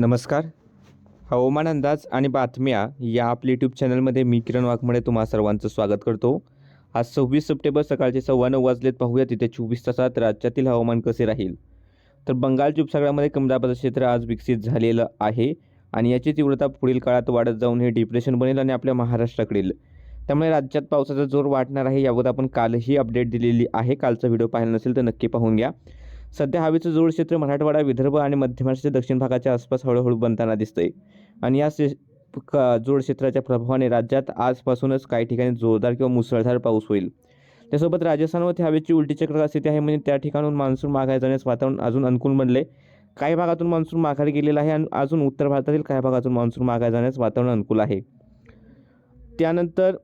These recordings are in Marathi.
नमस्कार. हवामान अंदाज आणि बातम्या या आपल्या यूट्यूब चॅनलमध्ये मी किरण वाघमडे तुम्हा सर्वांचं स्वागत करतो. आज सव्वीस सप्टेंबर सकाळचे सव्वा नऊ वाजलेत. पाहूया तिथे चोवीस तासात राज्यातील हवामान कसे राहील. तर बंगालच्या उपसागरामध्ये कमदाबाद क्षेत्र आज विकसित झालेलं आहे आणि याची तीव्रता पुढील काळात वाढत जाऊन हे डिप्रेशन बनेल आणि आपल्या महाराष्ट्राकडील. त्यामुळे राज्यात पावसाचा जोर वाढणार आहे यावर आपण कालही अपडेट दिलेली आहे. कालचा व्हिडिओ पाहिला नसेल तर नक्की पाहून घ्या. सध्या हवेचं जोड क्षेत्र मराठवाडा विदर्भ आणि मध्य महाराष्ट्राच्या दक्षिण भागाच्या आसपास हळूहळू बनताना दिसतंय. आणि या क- जोड क्षेत्राच्या प्रभावाने राज्यात आजपासूनच काही ठिकाणी जोरदार किंवा मुसळधार पाऊस होईल. त्यासोबत राजस्थानमध्ये हवेची उलटी चक्र स्थिती आहे म्हणजे त्या ठिकाणून मान्सून माघारी जाण्यास वातावरण अजून अनुकूल बनले काही भागातून मान्सून माघारी गेलेला आहे आणि अजून उत्तर भारतातील काही भागातून मान्सून माघारी जाण्यास वातावरण अनुकूल आहे. त्यानंतर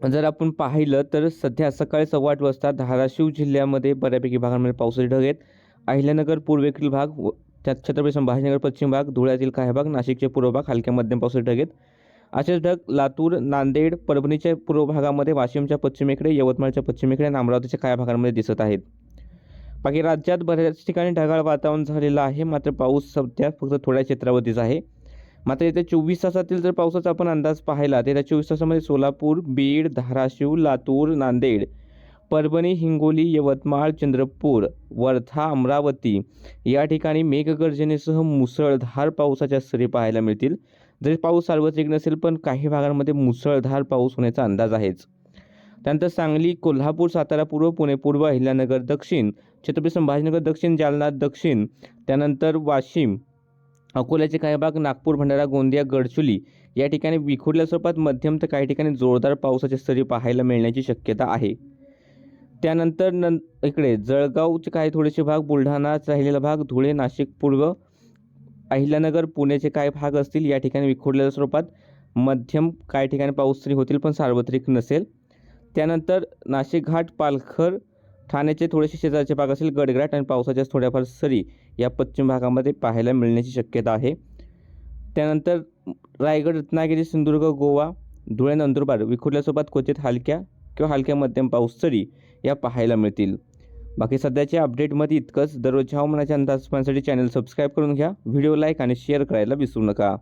जर आपण पाहिलं तर सध्या सकाळी सव्वा आठ वाजता धाराशिव जिल्ह्यामध्ये बऱ्यापैकी भागांमध्ये पावसाचे ढग आहेत. अहिल्यानगर पूर्वेकडील भाग व त्यात छत्रपती संभाजीनगर पश्चिम भाग धुळ्यातील काही भाग नाशिकचे पूर्व भाग हलक्या मध्यम पावसाचे ढग आहेत. असेच ढग लातूर नांदेड परभणीच्या पूर्व भागामध्ये वाशिमच्या पश्चिमेकडे यवतमाळच्या पश्चिमेकडे आणि अमरावतीच्या काही भागांमध्ये दिसत आहेत. बाकी राज्यात बऱ्याच ठिकाणी ढगाळ वातावरण झालेलं आहे. मात्र पाऊस सध्या फक्त थोड्या क्षेत्रावरतीच आहे. मात्र येत्या चोवीस तासातील जर पावसाचा आपण अंदाज पाहिला तर येत्या चोवीस तासामध्ये सोलापूर बीड धाराशिव लातूर नांदेड परभणी हिंगोली यवतमाळ चंद्रपूर वर्धा अमरावती या ठिकाणी मेघगर्जनेसह मुसळधार पावसाच्या सरी पाहायला मिळतील. जरी पाऊस सार्वत्रिक नसेल पण काही भागांमध्ये मुसळधार पाऊस होण्याचा अंदाज आहेच. त्यानंतर सांगली कोल्हापूर सातारा पूर्व पुणे पूर्व अहिल्यानगर दक्षिण छत्रपती संभाजीनगर दक्षिण जालना दक्षिण त्यानंतर वाशिम अकोल्याचे काही भाग नागपूर भंडारा गोंदिया गडचुली या ठिकाणी विखुरल्या स्वरूपात मध्यम तर काही ठिकाणी जोरदार पावसाच्या सरी पाहायला मिळण्याची शक्यता आहे. त्यानंतर नं इकडे जळगावचे काही थोडेसे भाग बुलढाणाच राहिलेला भाग धुळे नाशिक पूर्व अहिल्यानगर पुण्याचे काही भाग असतील या ठिकाणी विखुरलेल्या स्वरूपात मध्यम काही ठिकाणी पाऊस तरी होतील पण सार्वत्रिक नसेल. त्यानंतर नाशिक घाट पालघर ठाण्याचे थोडेसे शेजारचे भाग असेल गडग्राट आणि पावसाच्या थोड्याफार सरी या पश्चिम भागामध्ये पाहायला मिळण्याची शक्यता आहे. त्यानंतर रायगड रत्नागिरी सिंधुदुर्ग गोवा धुळे नंदुरबार विखुरल्यासोबत क्वचित हलक्या किंवा हलक्या मध्यम पाऊस सरी या पाहायला मिळतील. बाकी सध्याच्या अपडेटमध्ये इतकंच. दररोजच्या हवामानाच्या अंदाज पाहण्यासाठी चॅनल सबस्क्राईब करून घ्या. व्हिडिओ लाईक आणि शेअर करायला विसरू नका.